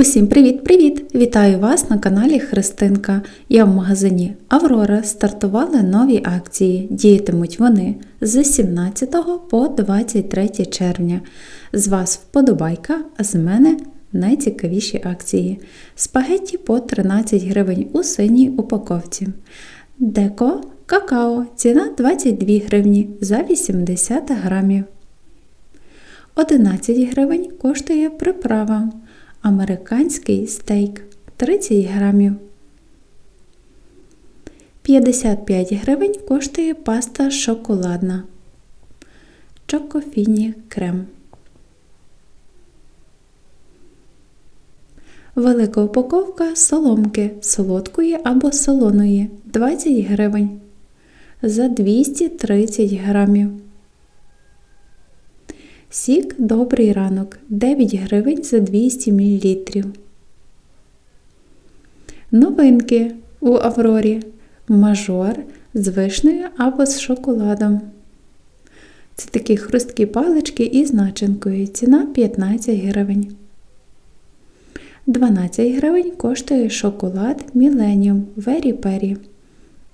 Усім привіт-привіт! Вітаю вас на каналі Христинка. Я в магазині Аврора стартували нові акції. Діятимуть вони з 17 по 23 червня. З вас вподобайка, а з мене найцікавіші акції. Спагетті по 13 гривень у синій упаковці. Деко какао ціна 22 гривні за 80 грамів. 11 гривень коштує приправа. Американський стейк 30 грамів. 55 гривень коштує паста шоколадна. Чокофіні крем. Велика упаковка соломки солодкої або солоної 20 гривень за 230 грамів. Сік добрий ранок 9 гривень за 200 мл. Новинки у Аврорі мажор з вишнею або з шоколадом. Це такі хрусткі палички із начинкою. Ціна 15 гривень. 12 гривень коштує шоколад Millennium Very Peri.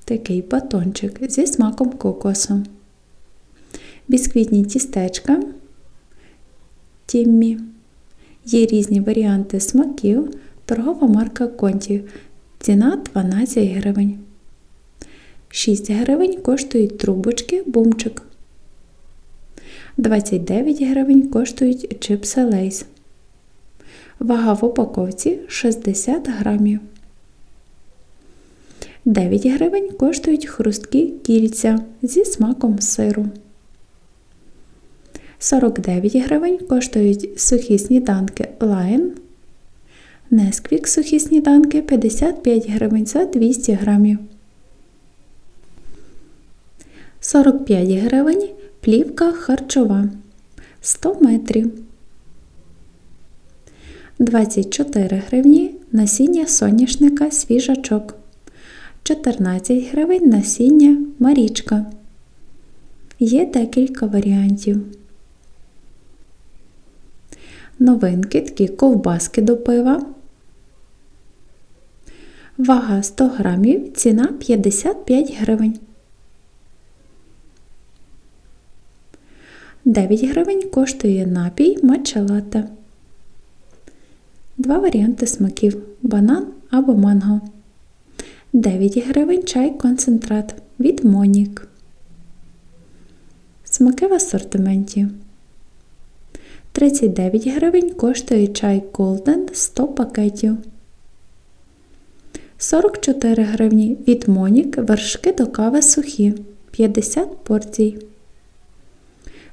Такий батончик зі смаком кокосу. Бісквітні тістечка Тіммі. Є різні варіанти смаків, торгова марка Конті. Ціна 12 гривень. 6 гривень коштують трубочки бумчик. 29 гривень коштують чипси лейс. Вага в упаковці 60 грамів. 9 гривень коштують хрусткі кільця зі смаком сиру. 49 гривень коштують сухі сніданки Line. Несквік сухі сніданки 55 гривень за 200 грамів. 45 гривень плівка харчова 100 метрів. 24 гривні насіння соняшника свіжачок. 14 гривень насіння марічка. Є декілька варіантів. Новинки такі ковбаски до пива. Вага 100 грамів, ціна 55 гривень. 9 гривень коштує напій матча Два варіанти смаків банан або манго. 9 гривень чай концентрат від Монік. Смаки в асортименті. 39 гривень коштує чай Golden 100 пакетів. 44 гривні від Монік вершки до кави сухі 50 порцій.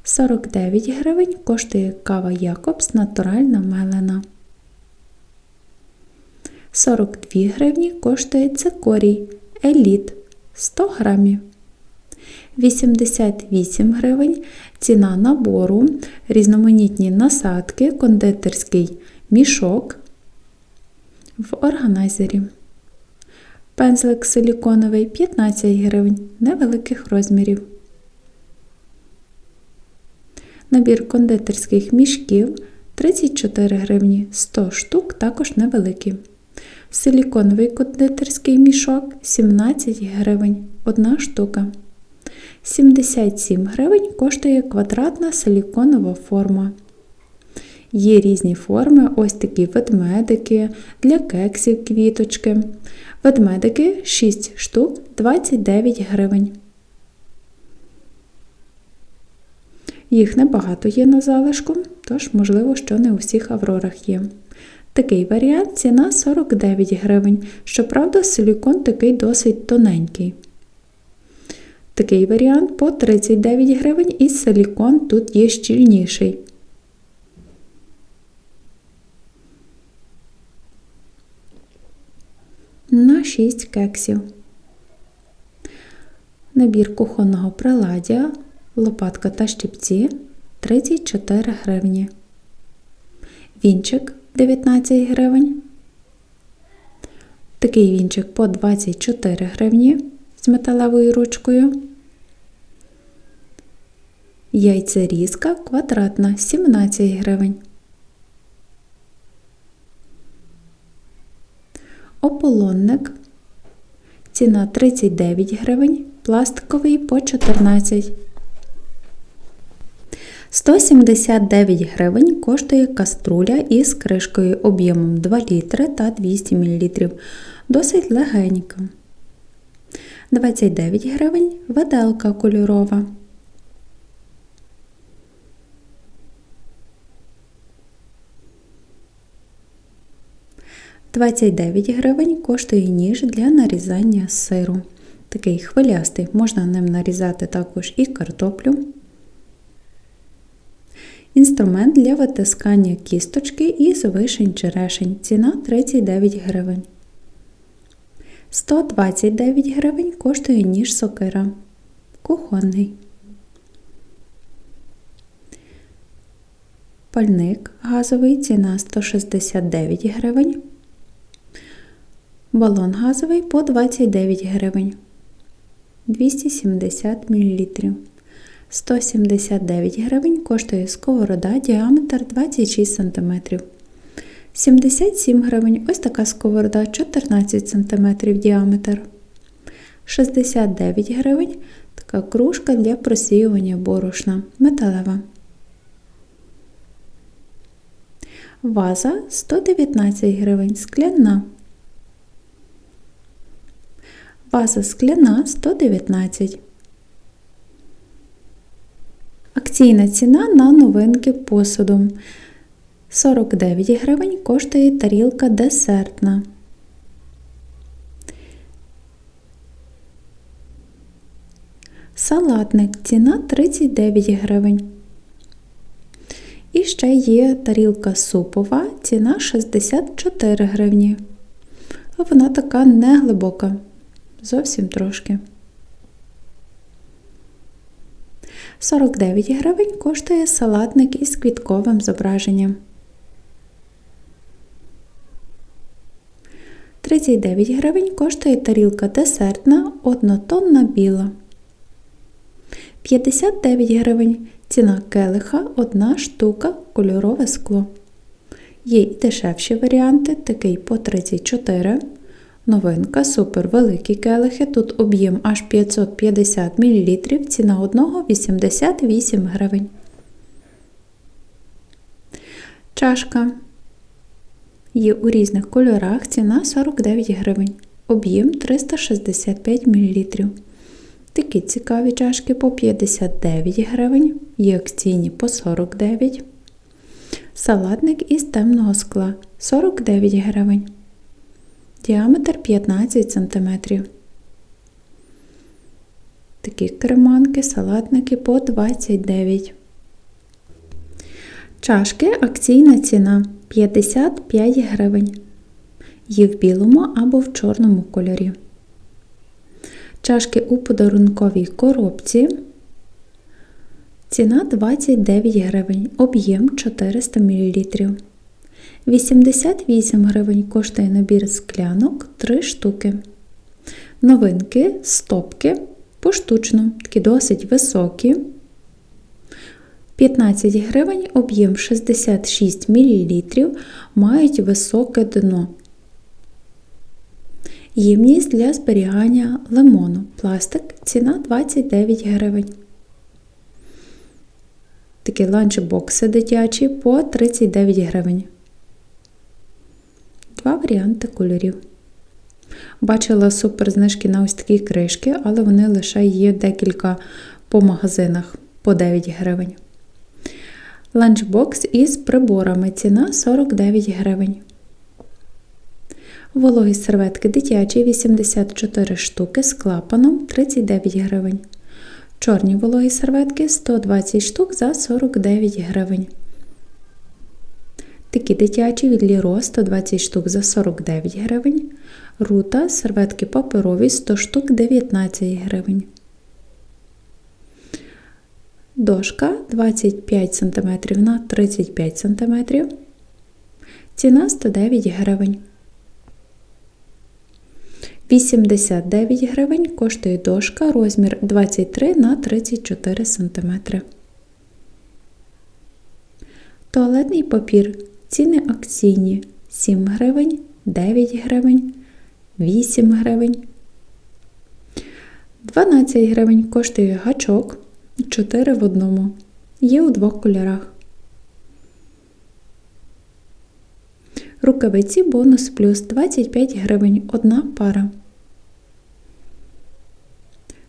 49 гривень коштує кава Якобс натуральна мелена. 42 гривні коштує цикорій Еліт 100 грамів. 88 гривень ціна набору, різноманітні насадки, кондитерський мішок в органайзері. Пензлик силіконовий 15 гривень невеликих розмірів. Набір кондитерських мішків 34 гривні 100 штук, також невеликі. Силіконовий кондитерський мішок 17 гривень 1 штука. 77 гривень коштує квадратна силіконова форма. Є різні форми, ось такі ведмедики для кексів квіточки. Ведмедики 6 штук 29 гривень. Їх небагато є на залишку, тож, можливо, що не у всіх аврорах є. Такий варіант ціна 49 гривень. Щоправда, силікон такий досить тоненький. Такий варіант по 39 гривень і силікон тут є щільніший. На 6 кексів. Набір кухонного приладдя, лопатка та щипці 34 гривні. Вінчик 19 гривень. Такий вінчик по 24 гривні з металевою ручкою. Яйцерізка квадратна 17 гривень. Ополонник. Ціна 39 гривень, пластиковий по 14. 179 гривень коштує каструля із кришкою об'ємом 2 літри та 200 мл. Досить легенька. 29 гривень виделка кольорова. Двадцять дев'ять гривень коштує ніж для нарізання сиру. Такий хвилястий, можна ним нарізати також і картоплю. Інструмент для витискання кісточки із вишень черешень. Ціна 39 гривень. 129 гривень коштує ніж сокира. Кухонний. Пальник газовий ціна 169 гривень. Балон газовий по 29 гривень. 270 мл. 179 гривень коштує сковорода діаметр 26 см. 77 гривень ось така сковорода 14 см діаметр. 69 гривень така кружка для просіювання борошна металева. Ваза 119 гривень скляна. Ваза скляна 119 Акційна ціна на новинки посуду. 49 гривень коштує тарілка десертна. Салатник ціна 39 гривень. І ще є тарілка супова, ціна 64 гривні. Вона така неглибока, зовсім трошки. 49 гривень коштує салатник із квітковим зображенням. 39 гривень коштує тарілка десертна однотонна біла. 59 гривень ціна келиха одна штука кольорове скло. Є і дешевші варіанти, такий по 34 Новинка супер великі келихи. Тут об'єм аж 550 мл, ціна одного 88 гривень. Чашка є у різних кольорах, ціна 49 гривень. Об'єм 365 мл. Такі цікаві чашки по 59 гривень, є акційні по 49 Салатник із темного скла 49 гривень діаметр 15 см. Такі креманки, салатники по 29. Чашки акційна ціна 55 гривень. Є в білому або в чорному кольорі. Чашки у подарунковій коробці. Ціна 29 гривень, об'єм 400 мл. 88 гривень коштує набір склянок 3 штуки. Новинки стопки поштучно, такі досить високі. 15 гривень, об'єм 66 мл, мають високе дно. Ємність для зберігання лимону. Пластик ціна 29 гривень. Такі ланчбокси дитячі по 39 гривень два варіанти кольорів. Бачила супер знижки на ось такі кришки, але вони лише є декілька по магазинах по 9 гривень. Ланчбокс із приборами ціна 49 гривень. Вологі серветки дитячі 84 штуки з клапаном 39 гривень. Чорні вологі серветки 120 штук за 49 гривень. Такі дитячі від Ліро 120 штук за 49 гривень. Рута, серветки паперові 100 штук 19 гривень. Дошка 25 см на 35 см. Ціна 109 гривень. 89 гривень коштує дошка розмір 23 на 34 см. Туалетний папір Ціни акційні 7 гривень, 9 гривень, 8 гривень. 12 гривень коштує гачок 4 в одному. Є у двох кольорах. Рукавиці бонус плюс 25 гривень одна пара.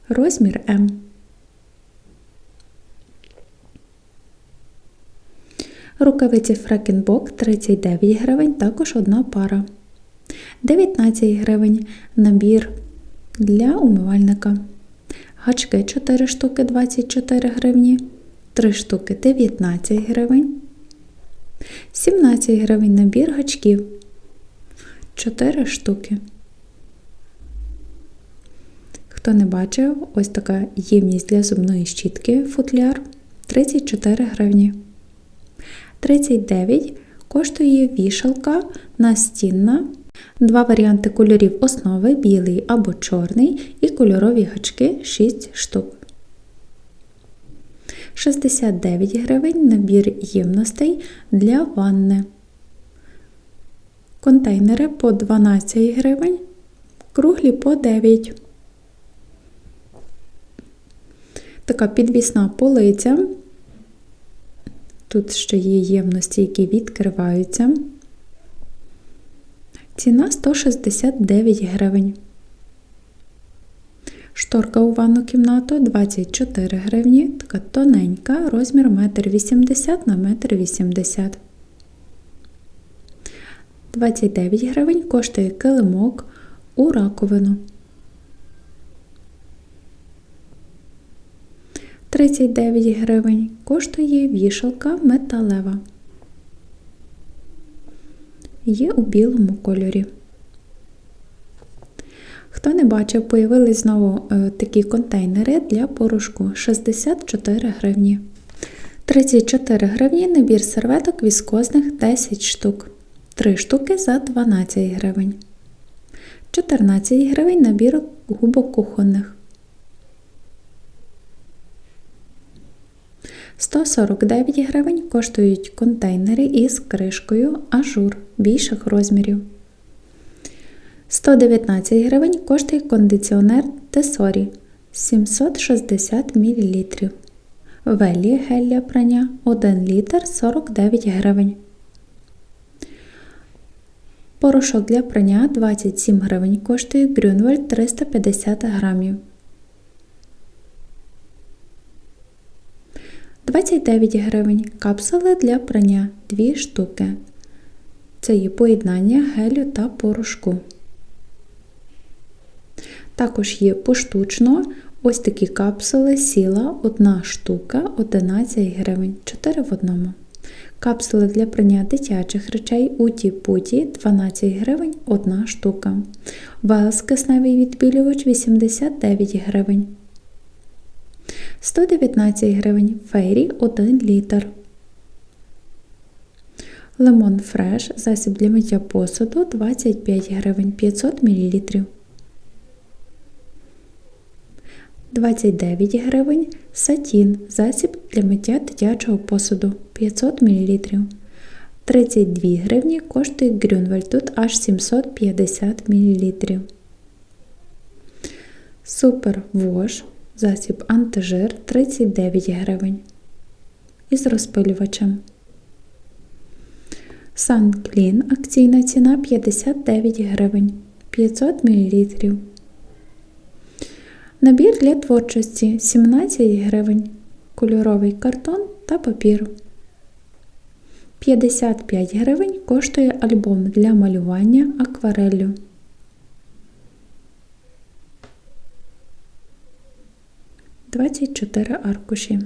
Розмір М. Рукавиці Фрекенбок 39 гривень, також одна пара. 19 гривень набір для умивальника. Гачки 4 штуки 24 гривні, 3 штуки 19 гривень. 17 гривень набір гачків. 4 штуки. Хто не бачив, ось така ємність для зубної щітки футляр 34 гривні. 39 коштує вішалка настінна. Два варіанти кольорів основи білий або чорний і кольорові гачки 6 штук. 69 гривень набір ємностей для ванни. Контейнери по 12 гривень, круглі по 9. Така підвісна полиця. Тут ще є ємності, які відкриваються. Ціна 169 гривень. Шторка у ванну кімнату 24 гривні, така тоненька, розмір 1,80 на 1,80 м. 29 гривень коштує килимок у раковину. 39 гривень коштує вішалка металева. Є у білому кольорі. Хто не бачив, появились знову е, такі контейнери для порошку 64 гривні. 34 гривні набір серветок віскозних 10 штук. 3 штуки за 12 гривень. 14 гривень набір губок кухонних. 149 гривень коштують контейнери із кришкою ажур більших розмірів. 119 гривень коштує кондиціонер Тесорі 760 мл. Велі гель для прання 1 літр 49 гривень. Порошок для прання 27 гривень коштує Грюнвальд 350 грамів. 29 гривень. Капсули для прання. 2 штуки. Це є поєднання гелю та порошку. Також є поштучно. Ось такі капсули. Сіла. 1 штука. 11 гривень. 4 в одному. Капсули для прання дитячих речей. Уті путі 12 гривень. 1 штука. Велс кисневий відбілювач 89 гривень. 119 гривень фейрі 1 літр. Лимон фреш засіб для миття посуду 25 гривень 500 мл. 29 гривень сатін засіб для миття дитячого посуду 500 мл. 32 гривні коштує Грюнвальд, тут аж 750 мл. Супер Вош засіб антижир 39 гривень. Із розпилювачем. Санклін акційна ціна 59 гривень 500 мл. Набір для творчості 17 гривень. Кольоровий картон та папір. 55 гривень коштує альбом для малювання аквареллю. 24 аркуші.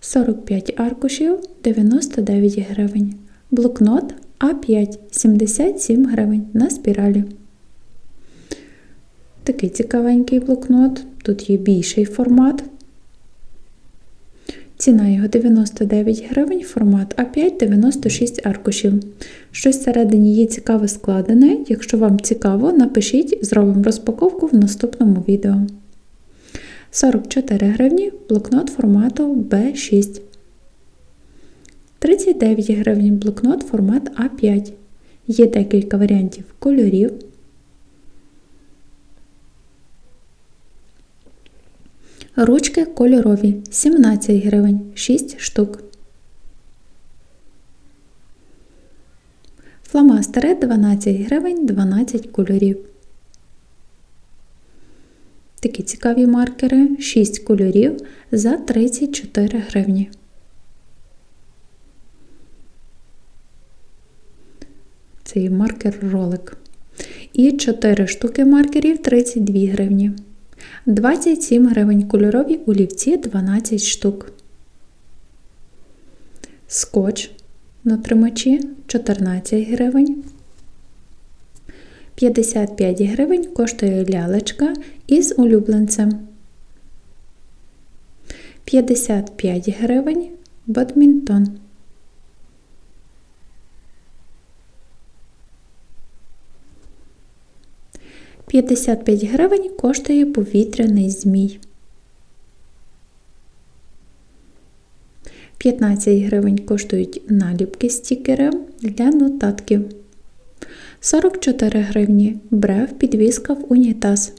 45 аркушів 99 гривень. Блокнот А5 77 гривень на спіралі. Такий цікавенький блокнот. Тут є більший формат. Ціна його 99 гривень, формат А5 96 аркушів. Щось всередині є цікаве складене. Якщо вам цікаво, напишіть, зробимо розпаковку в наступному відео. 44 гривні блокнот формату B6. 39 гривень блокнот формат А5. Є декілька варіантів кольорів. Ручки кольорові 17 гривень 6 штук. Фломастери 12 гривень 12 кольорів. Такі цікаві маркери 6 кольорів за 34 гривні. Цей маркер ролик. І 4 штуки маркерів 32 гривні. 27 гривень кольорові олівці 12 штук. Скотч на тримачі 14 гривень. 55 гривень коштує лялечка із улюбленцем. 55 гривень бадмінтон. П'ятдесят п'ять гривень коштує повітряний змій. 15 гривень коштують наліпки стікери для нотатків. 44 гривні брев підвіска в унітаз.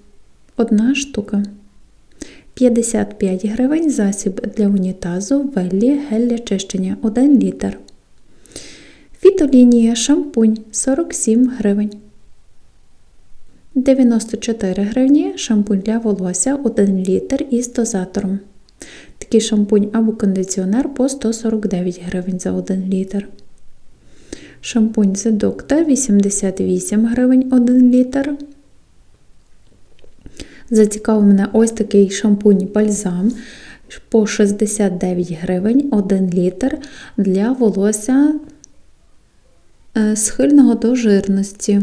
Одна штука. 55 гривень засіб для унітазу Веллі гель для чищення 1 літр. Фітолінія шампунь 47 гривень. 94 гривні шампунь для волосся 1 літр із дозатором. Такий шампунь або кондиціонер по 149 гривень за 1 літр. Шампунь The 88 гривень 1 літр. Зацікавив мене ось такий шампунь бальзам по 69 гривень 1 літр для волосся е, схильного до жирності.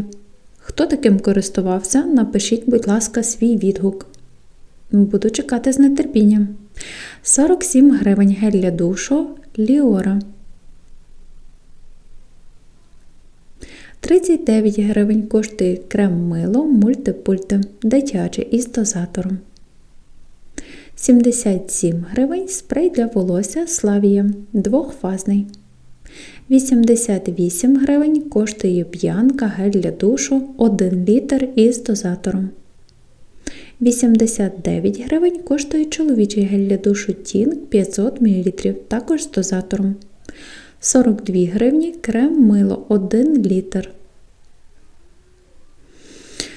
Хто таким користувався, напишіть, будь ласка, свій відгук. Буду чекати з нетерпінням. 47 гривень гель для душу Ліора. 39 гривень коштує крем мило мультипульти дитячий із дозатором. 77 гривень спрей для волосся Славія двохфазний. 88 гривень коштує п'янка гель для душу 1 літр із дозатором. 89 гривень коштує чоловічий гель для душу Тінг 500 мл, також з дозатором. 42 гривні крем мило 1 літр.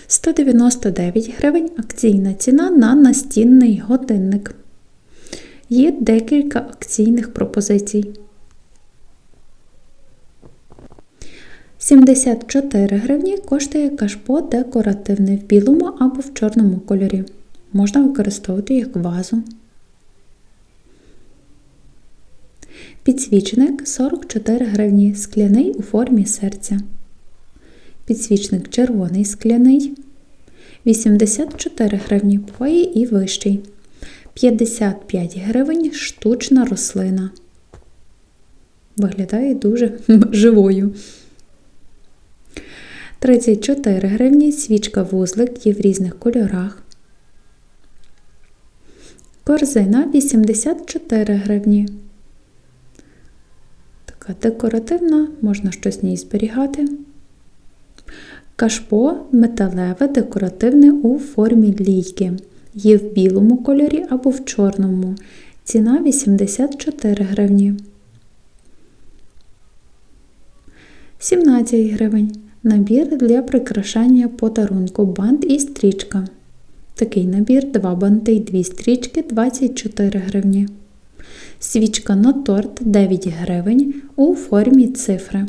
199 гривень акційна ціна на настінний годинник. Є декілька акційних пропозицій. 74 гривні коштує кашпо декоративне в білому або в чорному кольорі. Можна використовувати як вазу. Підсвічник 44 гривні скляний у формі серця. Підсвічник червоний скляний 84 гривні пої і вищий. 55 гривень штучна рослина. Виглядає дуже живою. 34 гривні свічка вузлик є в різних кольорах. Корзина 84 гривні. Така декоративна, можна щось в ній зберігати. Кашпо металеве декоративне у формі лійки. Є в білому кольорі або в чорному. Ціна 84 гривні. 17 гривень. Набір для прикрашання подарунку бант і стрічка. Такий набір 2 банти і 2 стрічки 24 гривні. Свічка на торт 9 гривень у формі цифри.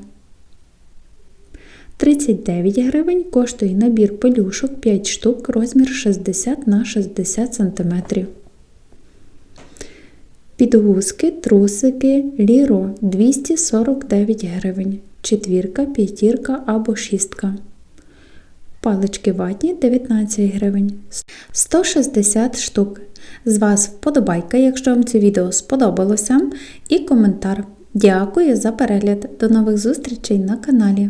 39 гривень коштує набір пелюшок 5 штук розмір 60 на 60 см. Підгузки, трусики, ліро 249 гривень четвірка, п'ятірка або шістка. Палички ватні 19 гривень. 160 штук. З вас вподобайка, якщо вам це відео сподобалося, і коментар. Дякую за перегляд. До нових зустрічей на каналі.